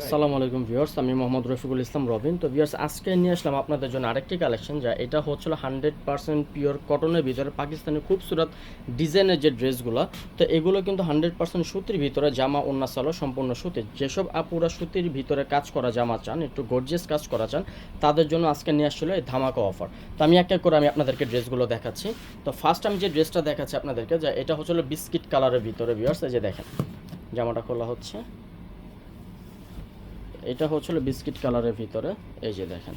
আসসালামু আলাইকুম ভিউয়ার্স আমি মোহাম্মদ রফিকুল ইসলাম রবিন। তো ভিউয়ার্স আজকে নিয়ে আসলাম আপনাদের জন্য আরেকটি কালেকশন যা এটা হচ্ছিল হান্ড্রেড পার্সেন্ট পিওর কটনের ভিতরে পাকিস্তানি খুবসুরত ডিজাইনের যে ড্রেসগুলো তো এগুলো কিন্তু হান্ড্রেড পার্সেন্ট সুতির ভিতরে জামা অন্য সালো সম্পূর্ণ সুতির। যেসব আপুরা সুতির ভিতরে কাজ করা জামা চান, একটু গর্জিয়াস কাজ করা চান, তাদের জন্য আজকে নিয়ে আসছিল এই ধামাকা অফার তো, আমি এক এক করে আমি আপনাদেরকে ড্রেসগুলো দেখাচ্ছি। তো ফার্স্ট আমি যে ড্রেসটা দেখাচ্ছি আপনাদেরকে, যা এটা হচ্ছিল বিস্কিট কালারের ভিতরে ভিউয়ার্স এই যে দেখেন, জামাটা খোলা হচ্ছে। এটা হচ্ছিল বিস্কিট কালারের ভিতরে এই যে দেখেন।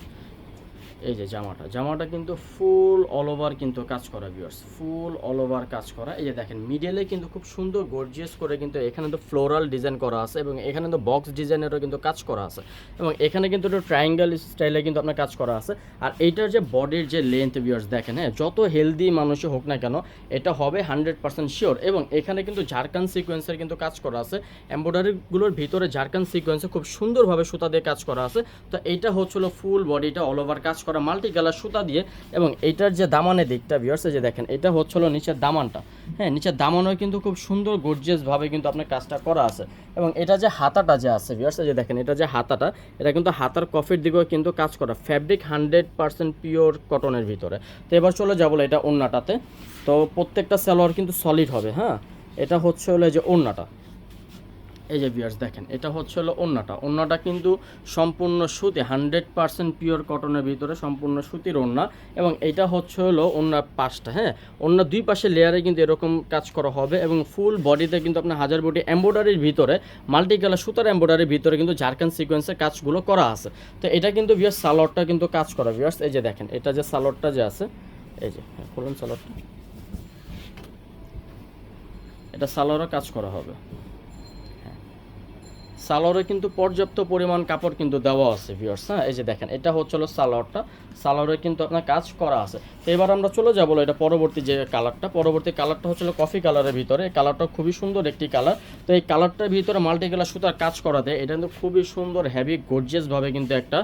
এই যে জামাটা জামাটা কিন্তু ফুল অল ওভার কিন্তু কাজ করা ভিউয়ার্স ফুল অল ওভার কাজ করা। এই যে দেখেন মিডলে কিন্তু খুব সুন্দর গর্জিয়াস করে কিন্তু এখানে তো ফ্লোরাল ডিজাইন করা আছে এবং এখানে তো বক্স ডিজাইনেরও কিন্তু কাজ করা আছে এবং এখানে কিন্তু একটু ট্রায়াঙ্গেল স্টাইলে কিন্তু আপনার কাজ করা আছে। আর এইটার যে বডির যে লেন্থ ভিউয়ার্স দেখেন হ্যাঁ যত হেলদি মানুষই হোক না কেন, এটা হবে হান্ড্রেড পার্সেন্ট শিওর এবং এখানে কিন্তু ঝাড়খান সিকোয়েন্সের কিন্তু কাজ করা আছে। এমব্রয়ডারিগুলোর ভিতরে ঝাড়খান সিকোয়েন্সে খুব সুন্দরভাবে সুতা দিয়ে কাজ করা আছে। তো এইটা হচ্ছিল ফুল বডিটা অল ওভার কাজ করা। মাল্টি কালার সুতা দিয়ে এবং এইটার যে দামানের দিকটা ভিউয়ার্স যে দেখেন, এটা হচ্ছিল নিচের দামানটা। হ্যাঁ নিচের দামানও কিন্তু খুব সুন্দর গর্জিয়াসভাবে কিন্তু আপনার কাজটা করা আছে। এবং এটা যে হাতাটা যে আছে ভিউয়ার্স যে দেখেন, এটা যে হাতাটা, এটা কিন্তু হাতার কফির দিকেও কিন্তু কাজ করা। ফ্যাব্রিক হান্ড্রেড পার্সেন্ট পিওর কটনের ভিতরে। তো এবার চলে যাব এটা ওন্নাটাতে তো প্রত্যেকটা সালোয়ার কিন্তু সলিড হবে হ্যাঁ? এটা হচ্ছে হলো যে ওন্নাটা এই যে বিয়ার্স দেখেন, এটা হচ্ছে হলো ওন্নাটা ওন্নাটা কিন্তু সম্পূর্ণ সুতি হান্ড্রেড পার্সেন্ট পিওর কটনের ভিতরে সম্পূর্ণ সুতির ওন্না এবং এটা হচ্ছে হলো ওন্নার পাশটা হ্যাঁ? ওন্নার দুই পাশে লেয়ারে কিন্তু এরকম কাজ করা হবে এবং ফুল বডিতে কিন্তু আপনার হাজার বডি এম্ব্রয়ডারির ভিতরে মাল্টি কালার সুতার এম্ব্রয়ডারির ভিতরে কিন্তু ঝাড়খান সিকোয়েন্সের কাজগুলো করা আছে। তো এটা কিন্তু বিয়ার্স সালোয়ারটা কিন্তু কাজ করা বিয়ার্স এই যে দেখেন, এটা যে সালোয়ারটা যে আছে, এই যে হ্যাঁ খুলুন সালোয়ারটা এটা সালোয়ারও কাজ করা হবে। সালোয়ারে কিন্তু পর্যাপ্ত পরিমাণ কাপড় কিন্তু দেওয়া আছে ভিউয়ার্স হ্যাঁ? এই যে দেখেন, এটা হচ্ছিল সালোয়ারটা। সালোয়ারে কিন্তু আপনার কাজ করা আছে। এবার আমরা চলে যাব এটা পরবর্তী যে কালারটা পরবর্তী কালারটা হচ্ছিল কফি কালারের ভিতরে। এই কালারটা খুবই সুন্দর একটি কালার তো এই কালারটার ভিতরে মাল্টি কালার সুতার কাজ করাতে এটা কিন্তু খুবই সুন্দর হেভি গর্জিয়াসভাবে কিন্তু একটা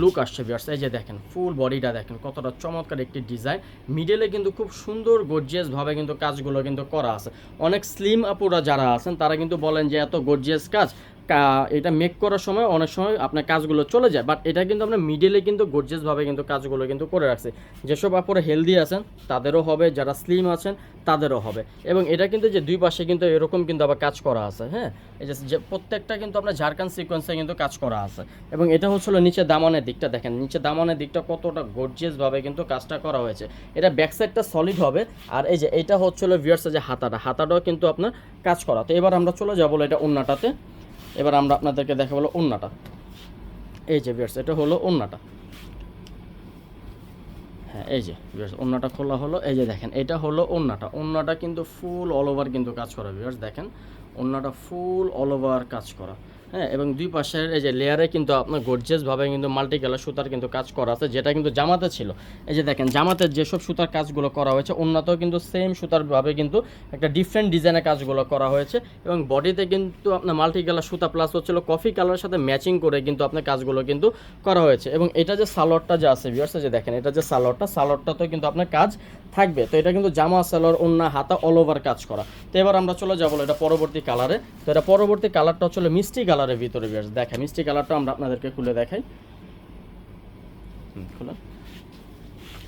লুক আসছে ভিউয়ার্স এই যে দেখেন ফুল বডিটা দেখেন, কতটা চমৎকার একটি ডিজাইন মিডলে কিন্তু খুব সুন্দর গর্জিয়াসভাবে কিন্তু কাজগুলো কিন্তু করা আছে। অনেক স্লিম আপুরা যারা আছেন, তারা কিন্তু বলেন যে এত গর্জিয়াস কাজ। এটা মেক করার সময় অনেক সময় আপনার কাজগুলো চলে যায় বাট এটা কিন্তু আপনার মিডলে কিন্তু গর্জিয়াসভাবে কিন্তু কাজগুলো কিন্তু করে রাখছে। যেসব আপুরা হেলদি আছেন, তাদেরও হবে, যারা স্লিম আছেন, তাদেরও হবে। এবং এটা কিন্তু যে দুই পাশে কিন্তু এরকম কিন্তু আবার কাজ করা আছে হ্যাঁ? এই যে- প্রত্যেকটা কিন্তু আপনার ঝাড়খান সিকোয়েন্সে কিন্তু কাজ করা আছে। এবং এটা হচ্ছিল নিচে দামানের দিকটা দেখেন, নিচে দামানের দিকটা কতটা গর্জিয়াসভাবে কিন্তু কাজটা করা হয়েছে। এটা ব্যাক সাইডটা সলিড হবে, আর এই যে এটা হচ্ছিল ভিউয়ার্সের যে হাতাটা, হাতাটাও কিন্তু আপনার কাজ করা। তো এবার আমরা চলে যাব এটা অন্যটাতে এবার আমরা আপনাদেরকে দেখা বলো ওন্নাটা। এই যে বিয়ার্স এটা হলো ওন্নাটা। হ্যাঁ এই যে বিয়ার্স ওন্নাটা খোলা হলো। এই যে দেখেন, এটা হলো ওন্নাটা। ওন্নাটা কিন্তু ফুল অল ওভার কিন্তু কাজ করা বিয়ার্স দেখেন। ওন্নাটা ফুল অল ওভার কাজ করা। হ্যাঁ এবং দুই পাশের এই যে লেয়ারে কিন্তু আপনার গর্জিয়াসভাবে কিন্তু মাল্টি কালার সুতার কিন্তু কাজ করা আছে, যেটা কিন্তু জামাতে ছিল। এই যে দেখেন জামাতের যেসব সুতার কাজগুলো করা হয়েছে, অন্যতেও কিন্তু সেম সুতার ভাবে কিন্তু একটা ডিফারেন্ট ডিজাইনের কাজগুলো করা হয়েছে, এবং বডিতে কিন্তু আপনার মাল্টি কালার সুতা প্লাস হচ্ছিল কফি কালারের সাথে ম্যাচিং করে কিন্তু আপনার কাজগুলো কিন্তু করা হয়েছে। এবং এটা যে সালোয়ারটা যে আছে ভিউয়ার্স যে দেখেন, এটা যে সালোয়ারটা সালোয়ারটাতেও কিন্তু আপনার কাজ থাকবে। তো এটা কিন্তু জামা সালোয়ার অন্য হাতা অল ওভার কাজ করা। তো এবার আমরা চলে যাব এটা পরবর্তী কালারে তো এটা পরবর্তী কালারটা হচ্ছিল মিষ্টি কালারের ভিতরে ভিউয়ার্স দেখা মিষ্টি কালারটা আমরা আপনাদেরকে খুলে দেখাই। খুলে।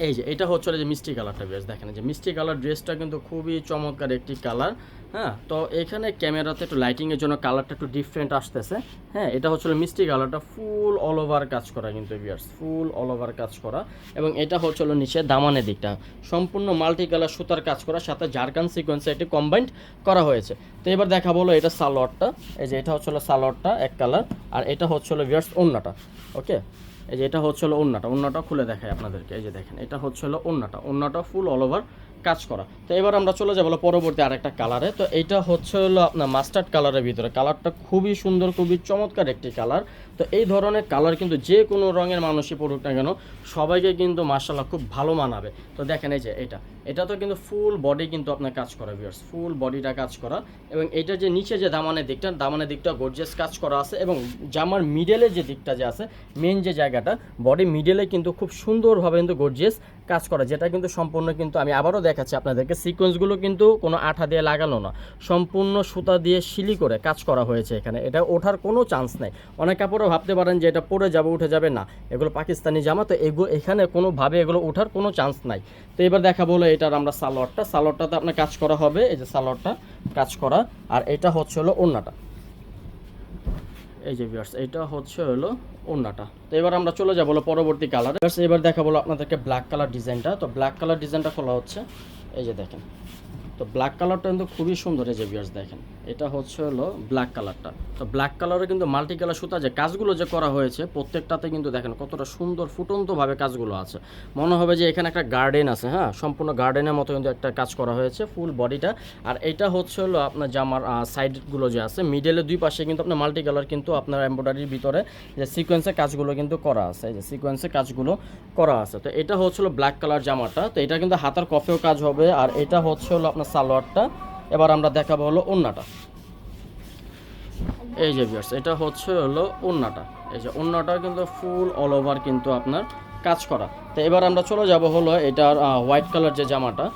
এই যে, এটা হচ্ছে যে মিষ্টি কালারটা বেশ, দেখেন যে মিষ্টি কালার ড্রেসটা কিন্তু খুবই চমৎকার একটি কালার হ্যাঁ? তো এখানে ক্যামেরাতে একটু লাইটিংয়ের জন্য কালারটা একটু ডিফারেন্ট আসতেছে হ্যাঁ? এটা হচ্ছে মিষ্টি কালারটা ফুল অল ওভার কাজ করা কিন্তু বিয়ার্স ফুল অল ওভার কাজ করা, এবং এটা হচ্ছে নিচে দামানের দিকটা, সম্পূর্ণ মাল্টি কালার সুতার কাজ করা, সাথে জারকান সিকোয়েন্সে এটি কম্বাইন্ড করা হয়েছে। তো এবার দেখা বলো এটা সালোয়ারটা, এই যে এটা হচ্ছে সালোয়ারটা এক কালার আর এটা হচ্ছে বিয়ার্স অন্যটা ওকে এই যে এটা হচ্ছে হলো ওন্নাটা ওন্নাটা খুলে দেখাই আপনাদেরকে। এই যে দেখেন, এটা হচ্ছে হলো ওন্নাটা ওন্নাটা ফুল অল ওভার কাজ করা। তো এবার আমরা চলে যাব পরবর্তী আরেকটা কালারে তো এইটা হচ্ছে হলো আপনার মাস্টার্ড কালারের ভিতরে। কালারটা খুবই সুন্দর, খুবই চমৎকার একটি কালার তো এই ধরনের কালার কিন্তু যে কোনো রঙের মানুষই পড়ুক না কেন, সবাইকে কিন্তু মার্শাল্লাহ খুব ভালো মানাবে। তো দেখেন এই যে এটা। এটা তো কিন্তু ফুল বডি কিন্তু আপনার কাজ করা বিয়ার্স ফুল বডিটা কাজ করা। এবং এটা যে নিচে যে দামানের দিকটা দামানের দিকটা গর্জিয়াস কাজ করা আছে এবং জামার মিডলে যে দিকটা যে আছে মেন যে জায়গাটা বডি মিডলে কিন্তু খুব সুন্দরভাবে কিন্তু গর্জিয়াস কাজ করা, যেটা কিন্তু সম্পূর্ণ কিন্তু আমি আবারও দেখাচ্ছি আপনাদেরকে। সিকোয়েন্সগুলো কিন্তু কোনো আঠা দিয়ে লাগানো না। সম্পূর্ণ সুতা দিয়ে শিলি করে কাজ করা হয়েছে এখানে। এটা ওঠার কোনো চান্স নেই। অনেক কাপড়ও ভাবতে পারেন যে এটা পরে যাবে, উঠে যাবে না। এগুলো পাকিস্তানি জামা, তো এগুলো এখানে কোনোভাবে এগুলো ওঠার কোনো চান্স নাই। তো এবার দেখা বলো এটার আমরা সালোয়ারটা। সালোয়ারটাতে আপনার কাজ করা হবে। এই যে সালোয়ারটা কাজ করা। আর এটা হচ্ছে হলো ওড়নাটা। এই যে ভিউয়ার্স এটা হচ্ছে হলো ওড়নাটা। তো এবার আমরা চলে যাব পরবর্তী কালার এবার দেখা বলো আপনাদেরকে ব্ল্যাক কালার ডিজাইনটা তো ব্ল্যাক কালার ডিজাইনটা খোলা হচ্ছে। এই যে দেখেন। তো ব্ল্যাক কালারটা কিন্তু খুবই সুন্দর, এই যে ভিউয়ার্স দেখেন। এটা হচ্ছে হলো ব্ল্যাক কালারটা তো ব্ল্যাক কালারে কিন্তু মাল্টি কালার সুতা যে কাজগুলো যে করা হয়েছে, প্রত্যেকটাতে কিন্তু দেখেন কতটা সুন্দর ফুটন্তভাবে কাজগুলো আছে। মনে হবে যে এখানে একটা গার্ডেন আছে হ্যাঁ? সম্পূর্ণ গার্ডেনের মতো কিন্তু একটা কাজ করা হয়েছে ফুল বডিটা আর এটা হচ্ছে হলো আপনার জামার সাইডগুলো যে আছে মিডলের দুই পাশে কিন্তু আপনার মাল্টি কালার কিন্তু আপনার এমব্রয়ডারির ভিতরে যে সিকোয়েন্সের কাজগুলো কিন্তু করা আছে, এই যে সিকোয়েন্সের কাজগুলো করা আছে। তো এটা হচ্ছিল ব্ল্যাক কালার জামাটা। তো এটা কিন্তু হাতার কফেও কাজ হবে। আর এটা হচ্ছে হলো আপনার সালোয়ারটা। এবার আমরা দেখাবো হলো ওন্নাটা। এই যে ভিউয়ার্স এটা হচ্ছে হলো ওন্নাটা। এই যে ওন্নাটা কিন্তু ফুল অল ওভার কিন্তু আপনার কাজ করা। তো এবার আমরা চলে যাব হলো এটার হোয়াইট কালার যে জামাটা,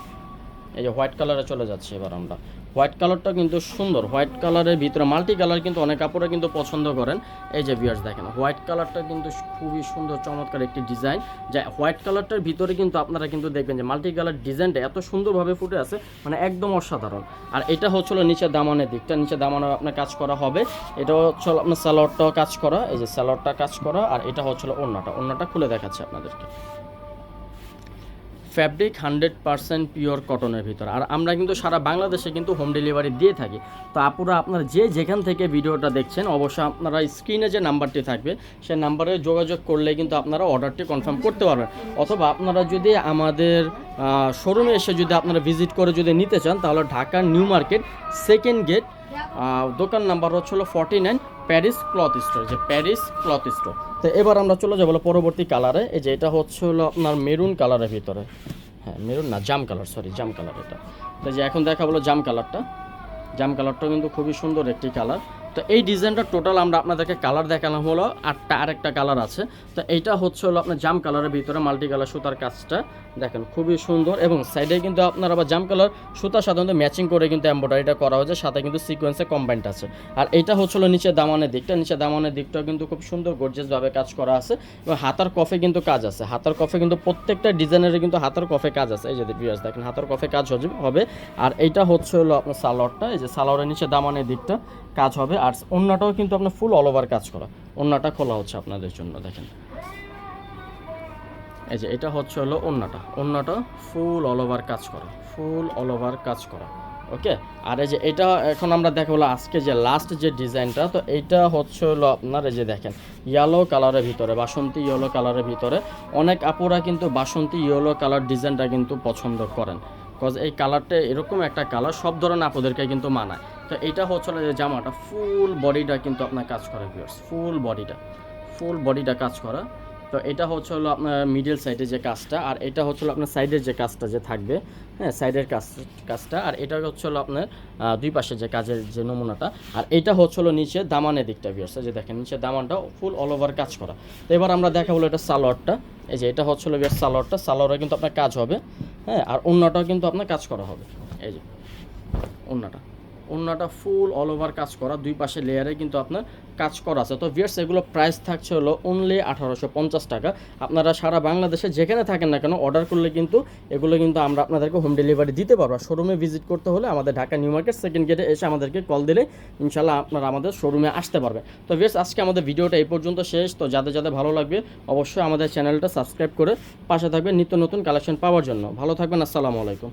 এই যে হোয়াইট কালারে চলে যাচ্ছে এবার আমরা। হোয়াইট কালারটা কিন্তু সুন্দর। হোয়াইট কালারের ভিতরে মাল্টি কালার কিন্তু অনেক কাপড়ে কিন্তু পছন্দ করেন। এই যে বিয়ার্স দেখেন হোয়াইট কালারটা কিন্তু খুবই সুন্দর, চমৎকার একটি ডিজাইন যা হোয়াইট কালারটার ভিতরে কিন্তু আপনারা কিন্তু দেখবেন যে মাল্টি কালার ডিজাইনটা এত সুন্দরভাবে ফুটে আছে মানে একদম অসাধারণ। আর এটা হচ্ছিল নিচে দামানের দিকটা, নিচে দামানে আপনার কাজ করা হবে। এটা হচ্ছে আপনার স্যালোয়ারটাও কাজ করা, এই যে স্যালোয়ারটা কাজ করা, আর এটা হচ্ছিল ওড়নাটা। ওড়নাটা খুলে দেখাচ্ছে আপনাদেরকে। ফ্যাব্রিক হান্ড্রেড পার্সেন্ট পিওর কটনের ভিতর। আর আমরা কিন্তু সারা বাংলাদেশে কিন্তু হোম ডেলিভারি দিয়ে থাকি। তো আপুরা, আপনারা যে যেখান থেকে ভিডিওটা দেখছেন, অবশ্যই আপনারা স্ক্রিনে যে নাম্বারটি থাকবে সেই নাম্বারে যোগাযোগ করলে কিন্তু আপনারা অর্ডারটি কনফার্ম করতে পারবেন। অথবা আপনারা যদি আমাদের শোরুমে এসে যদি আপনারা ভিজিট করে যদি নিতে চান, তাহলে ঢাকার নিউ মার্কেট, সেকেন্ড গেট দোকান নাম্বার হচ্ছে হলো forty nine Paris cloth store যে প্যারিস ক্লথ স্টোর তো এবার আমরা চলে যাব পরবর্তী কালারে এই যে এটা হচ্ছে হলো আপনার মেরুন কালারের ভিতরে। হ্যাঁ মেরুন না জাম কালার সরি জাম কালার এটা। তো যে এখন দেখা হলো জাম কালারটা জাম কালারটা কিন্তু খুবই সুন্দর একটি কালার তো এই ডিজাইনটা টোটাল আমরা আপনাদেরকে কালার দেখালাম হলো আটটা আরেকটা কালার আছে। তো এইটা হচ্ছে হলো আপনার জাম কালারের ভিতরে মাল্টি কালার সুতার কাজটা। দেখেন, খুবই সুন্দর এবং সাইডে কিন্তু আপনার আবার জাম কালার সুতা সাধারণত ম্যাচিং করে কিন্তু এম্ব্রয়ডারিটা করা হয়েছে, সাথে কিন্তু সিকোয়েন্সে কম্বাইন্ড আছে। আর এইটা হচ্ছিল নিচে দামানের দিকটা। নিচে দামানের দিকটাও কিন্তু খুব সুন্দর গর্জেসভাবে কাজ করা আছে এবং হাতার কফে কিন্তু কাজ আছে। হাতার কফে কিন্তু প্রত্যেকটা ডিজাইনের কিন্তু হাতার কফে কাজ আছে। এই যে ভিউয়ার্স দেখেন, হাতার কফে কাজ হবে। আর এইটা হচ্ছে হলো আপনার সালোয়ারটা। এই যে সালোয়ারের নিচে দামানের দিকটা। কাজ হবে আর অন্যটাও কিন্তু আপনার ফুল অল ওভার কাজ করা। অন্যটা খোলা হচ্ছে আপনাদের জন্য, দেখেন। এই যে এটা হচ্ছে হলো অন্যটা অন্যটা ফুল অল ওভার কাজ করা। ফুল অল ওভার কাজ করা। ওকে? আর এই যে এটা এখন আমরা দেখা হলো আজকে যে লাস্ট যে ডিজাইনটা, তো এইটা হচ্ছে হলো আপনার এই যে দেখেন ইয়েলো কালারের ভিতরে, বাসন্তী ইয়েলো কালারের ভিতরে। অনেক আপুরা কিন্তু বাসন্তী ইয়েলো কালার ডিজাইনটা কিন্তু পছন্দ করেন। কজ এই কালারটা এরকম একটা কালার সব ধরনের আপুদেরকে কিন্তু মানায়। তো এইটা হচ্ছে যে জামাটা ফুল বডিটা কিন্তু আপনার কাজ করে ভিউয়ার্স ফুল বডিটা ফুল বডিটা কাজ করা। তো এটা হচ্ছে হলো আপনার মিডল সাইডে যে কাজটা, আর এটা হচ্ছে হলো আপনার সাইডের যে কাজটা যে থাকবে হ্যাঁ সাইডের কাজ, কাজটা, আর এটা হচ্ছে হলো আপনার দুই পাশে যে কাজের যে নমুনাটা, আর এটা হচ্ছে হলো নিচে দামানের দিকটা বিয়ার্স যে দেখেন, নিচে দামানটা ফুল অল ওভার কাজ করা। তো এবার আমরা দেখা হলো এটা সালোয়ারটা। এই যে এটা হচ্ছে হলো বিয়ার্স সালোয়ারটা। সালোয়ারে কিন্তু আপনার কাজ হবে। হ্যাঁ আর অন্যটাও কিন্তু আপনার কাজ করা হবে। এই যে অন্যটা অন্যটা ফুল অল ওভার কাজ করা, দুই পাশে লেয়ারে কিন্তু আপনার কাজ করা আছে। তো ভিয়ার্স এগুলো প্রাইস থাকছে হলো অনলি আঠারোশো পঞ্চাশ টাকা। আপনারা সারা বাংলাদেশে যেখানে থাকেন না কেন অর্ডার করলে কিন্তু এগুলো কিন্তু আমরা আপনাদেরকে হোম ডেলিভারি দিতে পারব। শোরুমে ভিজিট করতে হলে আমাদের ঢাকা নিউ মার্কেট সেকেন্ড গেটে এসে আমাদেরকে কল দিলে ইনশাল্লাহ আপনারা আমাদের শোরুমে আসতে পারবে তো ভিয়ার্স আজকে আমাদের ভিডিওটা এই পর্যন্ত শেষ। তো যাদের যাদের ভালো লাগবে, অবশ্যই আমাদের চ্যানেলটা সাবস্ক্রাইব করে পাশে থাকবে নিত্য নতুন কালেকশন পাওয়ার জন্য। ভালো থাকবেন, আসসালামু আলাইকুম।